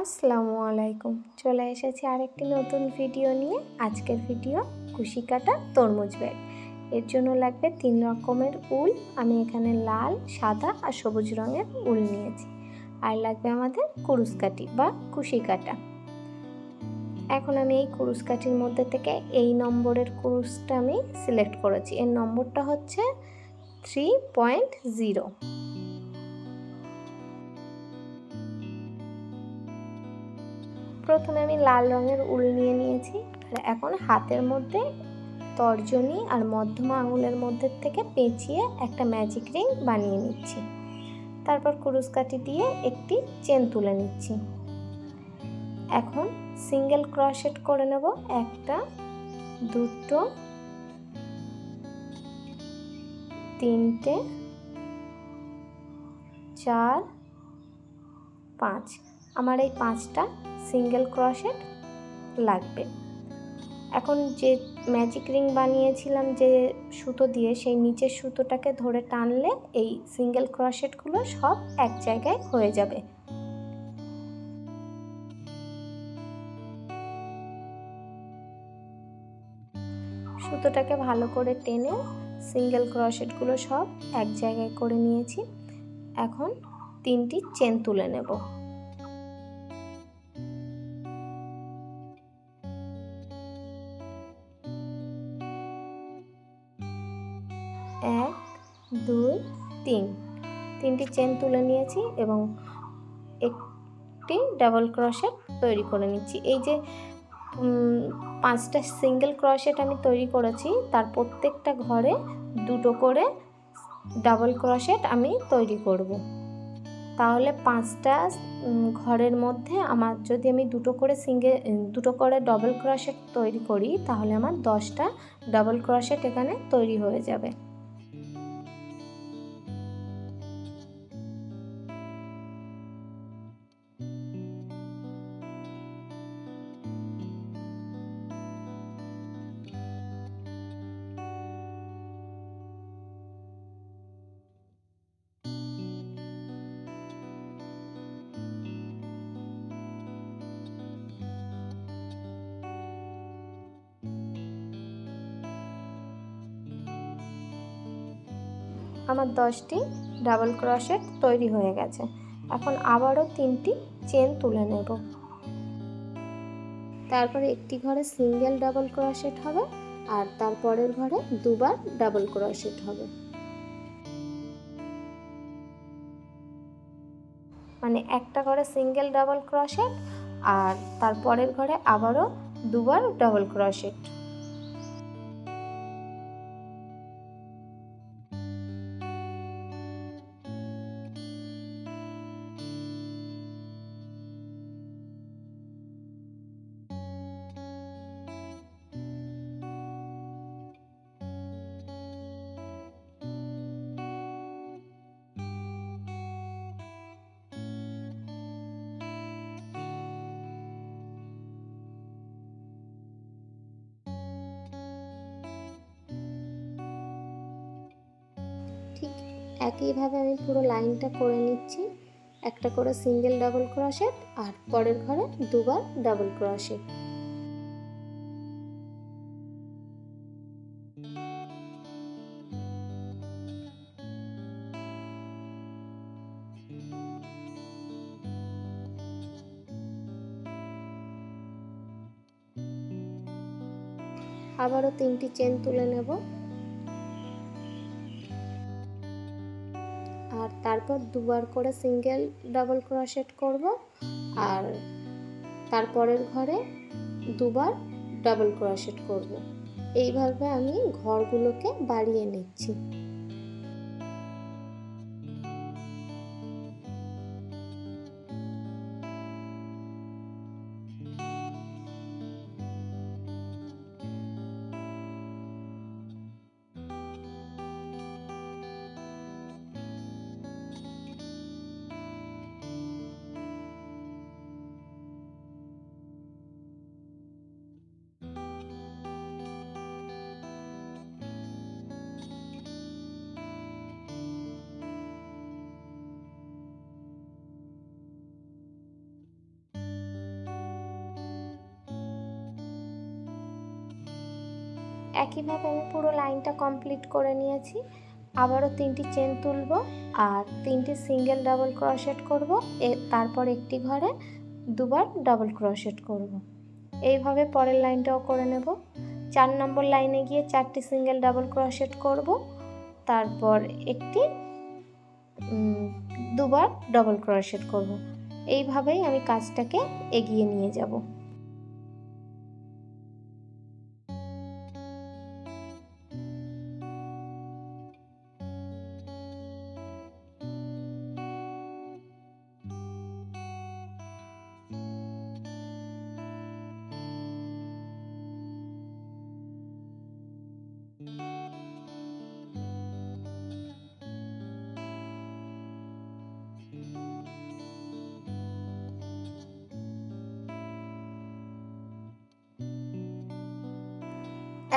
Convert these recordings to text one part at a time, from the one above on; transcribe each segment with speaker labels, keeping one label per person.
Speaker 1: আসসালামু আলাইকুম। চলে এসেছি আরেকটি নতুন ভিডিও নিয়ে। আজকের ভিডিও কুশি কাটা তরমুজ ব্যাগ। এর জন্য লাগবে তিন রকমের উল। আমি এখানে লাল, সাদা আর সবুজ রঙের উল নিয়েছি। আর লাগবে আমাদের কুরুস কাটি বা কুশি কাটা। এখন আমি এই কুরুস কাঠির মধ্যে থেকে এই নম্বরের কুরুসটা আমি সিলেক্ট করেছি। এর নম্বরটা হচ্ছে থ্রি পয়েন্ট জিরো প্রথমে আমি লাল রঙের উল নিয়ে নিয়েছি। আর এখন হাতের মধ্যে তর্জনী আর মধ্যমা আঙুলের মধ্যে থেকে পেঁচিয়ে একটা ম্যাজিক রিং বানিয়ে নিচ্ছি। তারপর কুরুস দিয়ে একটি চেন তুলে নিচ্ছি। এখন সিঙ্গেল ক্রশেট করে নেব। একটা, দুটো, তিনটে, চার, পাঁচ। আমার এই পাঁচটা সিঙ্গেল ক্রশেট লাগবে। এখন যে ম্যাজিক রিং বানিয়েছিলাম যে সুতো দিয়ে, সেই নিচের সুতোটাকে ধরে টানলে এই সিঙ্গেল ক্রশেটগুলো সব এক জায়গায় হয়ে যাবে। সুতোটাকে ভালো করে টেনে সিঙ্গেল ক্রশেটগুলো সব এক জায়গায় করে নিয়েছি। এখন তিনটি চেন তুলে নেব। এক, দুই, তিন। তিনটি চেন তুলে নিয়েছি এবং একটি ডাবল ক্রশেট তৈরি করে নিচ্ছি। এই যে পাঁচটা সিঙ্গেল ক্রশেট আমি তৈরি করেছি, তার প্রত্যেকটা ঘরে দুটো করে ডাবল ক্রশেট আমি তৈরি করব। তাহলে পাঁচটা ঘরের মধ্যে আমার, যদি আমি দুটো করে সিঙ্গেল দুটো করে ডবল ক্রশেট তৈরি করি, তাহলে আমার দশটা ডাবল ক্রশেট এখানে তৈরি হয়ে যাবে। আমার দশটি ডাবল ক্রশেট তৈরি হয়ে গেছে। এখন আবারও তিনটি চেন তুলে নেব। তারপরে একটি ঘরে সিঙ্গেল ডাবল ক্রশেট হবে আর তারপরের ঘরে দুবার ডাবল ক্রশেট হবে। মানে একটা ঘরে সিঙ্গেল ডাবল ক্রশেট আর তারপরের ঘরে আবারও দুবার ডাবল ক্রশেট ঠিক একইভাবে আমি পুরো লাইনটা করে নিচ্ছি। একটা করে সিঙ্গেল ডাবল ক্রশেট আর পরের ঘরে দুবার ডাবল ক্রশেট আবারও তিনটি চেন তুলে নেব। তারপর দুবার করে সিঙ্গেল ডাবল ক্রোশেট করব আর তারপরের ঘরে দুবার ডাবল ক্রোশেট করব। এইভাবে আমি ঘরগুলোকে বাড়িয়ে নিচ্ছি। একইভাবে আমি পুরো লাইনটা কমপ্লিট করে নিয়েছি। আবারও তিনটি চেন তুলব আর তিনটি সিঙ্গেল ডাবল ক্রোশেট করব। তারপর একটি ঘরে দুবার ডাবল ক্রোশেট করব। এইভাবে পরের লাইনটাও করে নেব। চার নম্বর লাইনে গিয়ে চারটি সিঙ্গেল ডাবল ক্রোশেট করব। তারপর একটি দুবার ডাবল ক্রোশেট করব। এইভাবেই আমি কাজটাকে এগিয়ে নিয়ে যাব।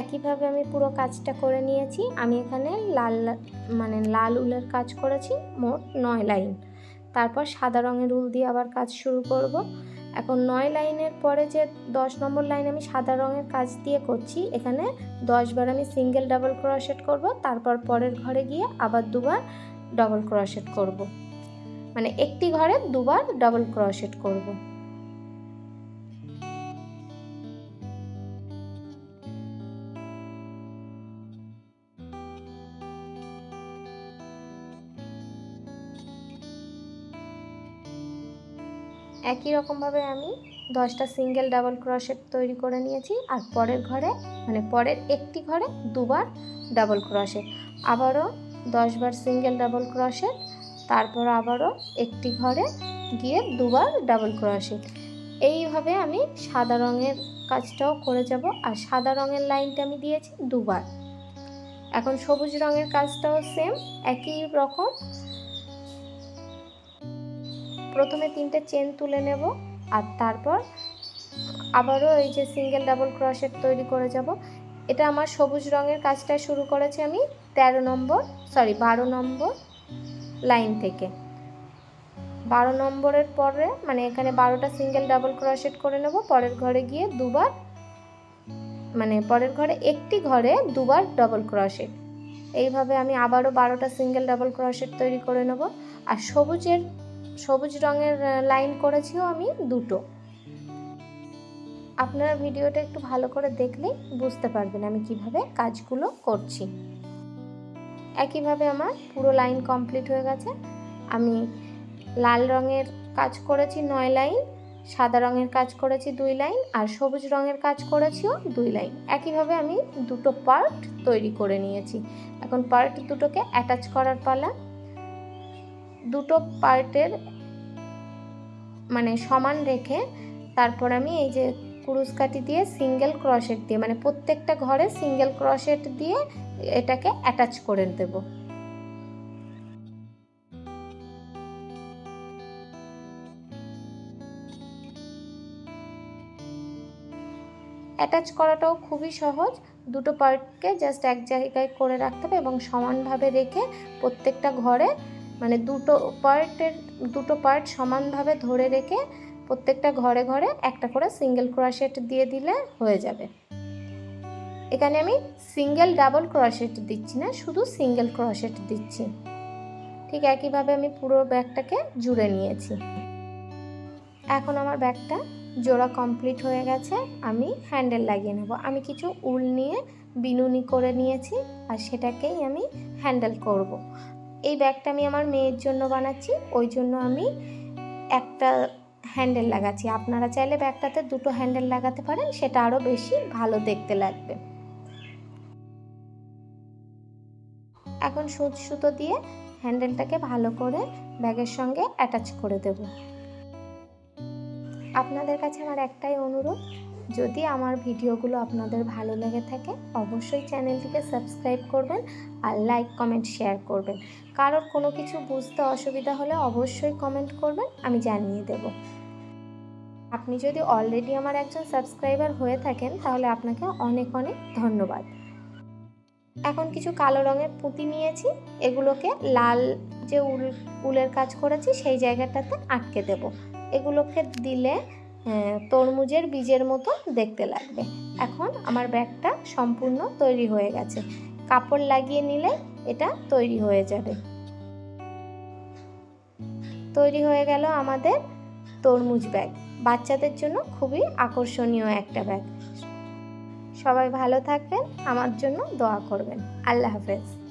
Speaker 1: একইভাবে আমি পুরো কাজটা করে নিয়েছি। আমি এখানে লাল মানে লাল উলের কাজ করেছি, মোট নয় লাইন। তারপর সাদা রঙের উল দিয়ে আবার কাজ শুরু করব। এখন নয় লাইনের পরে যে দশ নম্বর লাইন আমি সাদা রঙের কাজ দিয়ে করছি, এখানে দশবার আমি সিঙ্গেল ডাবল ক্রোশেট করব, তারপর পরের ঘরে গিয়ে আবার দুবার ডাবল ক্রোশেট করব। মানে একটি ঘরে দুবার ডাবল ক্রোশেট করব। একই রকমভাবে আমি দশটা সিঙ্গেল ডাবল ক্রোশেট তৈরি করে নিয়েছি আর পরের ঘরে মানে পরের একটি ঘরে দুবার ডাবল ক্রোশেট। আবারও দশবার সিঙ্গেল ডাবল ক্রোশেট, তারপর আবারও একটি ঘরে গিয়ে দুবার ডাবল ক্রোশেট। এইভাবে আমি সাদা রঙের কাজটাও করে যাব আর সাদা রঙের লাইনটা আমি দিয়েছি দুবার। এখন সবুজ রঙের কাজটাও সেম একই রকম। প্রথমে তিনটে চেন তুলে নেব আর তারপর আবারও এই যে সিঙ্গেল ডাবল ক্রোশেট তৈরি করে যাব। এটা আমার সবুজ রঙের কাজটা শুরু করেছি আমি তেরো নম্বর সরি বারো নম্বর লাইন থেকে। বারো নম্বরের পরে মানে এখানে বারোটা সিঙ্গেল ডাবল ক্রোশেট করে নেব। পরের ঘরে গিয়ে দুবার মানে পরের ঘরে একটি ঘরে দুবার ডাবল ক্রোশেট এইভাবে আমি আবারও বারোটা সিঙ্গেল ডাবল ক্রোশেট তৈরি করে নেব। আর সবুজের সবুজ রঙের লাইন করেছিও আমি দুটো। আপনারা ভিডিওটা একটু ভালো করে দেখলেই বুঝতে পারবেন আমি কীভাবে কাজগুলো করছি। একইভাবে আমার পুরো লাইন কমপ্লিট হয়ে গেছে। আমি লাল রঙের কাজ করেছি নয় লাইন সাদা রঙের কাজ করেছি দুই লাইন আর সবুজ রঙের কাজ করেছিও দুই লাইন একইভাবে আমি দুটো পার্ট তৈরি করে নিয়েছি। এখন পার্ট দুটোকে অ্যাটাচ করার পালা। দুটো পার্টের মানে সমান রেখে তারপর আমি এই যে কুরুশ কাটি দিয়ে সিঙ্গেল ক্রশেট দিয়ে মানে প্রত্যেকটা ঘরে সিঙ্গেল ক্রশেট দিয়ে এটাকে অ্যাটাচ করে দেব। অ্যাটাচ করাটাও খুবই সহজ। দুটো পার্টকে জাস্ট এক জায়গায় করে রাখতে হবে এবং সমানভাবে রেখে প্রত্যেকটা ঘরে মানে দুটো পার্টের দুটো পার্ট সমানভাবে ধরে রেখে প্রত্যেকটা ঘরে ঘরে একটা করে সিঙ্গেল ক্রোশেট দিয়ে দিলে হয়ে যাবে। এখানে আমি সিঙ্গেল ডাবল ক্রোশেট দিচ্ছি না, শুধু সিঙ্গেল ক্রোশেট দিচ্ছি। ঠিক একইভাবে আমি পুরো ব্যাগটাকে জুড়ে নিয়েছি। এখন আমার ব্যাগটা জোড়া কমপ্লিট হয়ে গেছে, আমি হ্যান্ডেল লাগিয়ে নেব। আমি কিছু উল নিয়ে বিনুনি করে নিয়েছি আর সেটাকেই আমি হ্যান্ডেল করব। এই ব্যাগটা আমি আমার মেয়ের জন্য বানাচ্ছি, ওই জন্য আমি একটা হ্যান্ডেল লাগাচ্ছি। আপনারা চাইলে ব্যাগটাতে দুটো হ্যান্ডেল লাগাতে পারেন, সেটা আরও বেশি ভালো দেখতে লাগবে। এখন সুচ সুতো দিয়ে হ্যান্ডেলটাকে ভালো করে ব্যাগের সঙ্গে অ্যাটাচ করে দেব। আপনাদের কাছে আমার একটাই অনুরোধ যদি আমার ভিডিওগুলো আপনাদের ভালো লেগে থাকে, অবশ্যই চ্যানেলটিকে সাবস্ক্রাইব করবেন আর লাইক, কমেন্ট, শেয়ার করবেন। কারোর কোনো কিছু বুঝতে অসুবিধা হলে অবশ্যই কমেন্ট করবেন, আমি জানিয়ে দেব। আপনি যদি অলরেডি আমার একজন সাবস্ক্রাইবার হয়ে থাকেন, তাহলে আপনাকে অনেক অনেক ধন্যবাদ। এখন কিছু কালো রঙের পুঁতি নিয়েছি, এগুলোকে লাল যে উল, উলের কাজ করেছি, সেই জায়গাটাতে আটকে দেব। এগুলোকে দিলে তরমুজের বীজের মতো দেখতে লাগবে। এখন আমার ব্যাগটা সম্পূর্ণ তৈরি হয়ে গেছে। কাপড় লাগিয়ে নিলে এটা তৈরি হয়ে যাবে। তৈরি হয়ে গেল আমাদের তরমুজ ব্যাগ। বাচ্চাদের জন্য খুবই আকর্ষণীয় একটা ব্যাগ। সবাই ভালো থাকবেন, আমার জন্য দোয়া করবেন। আল্লাহ হাফেজ।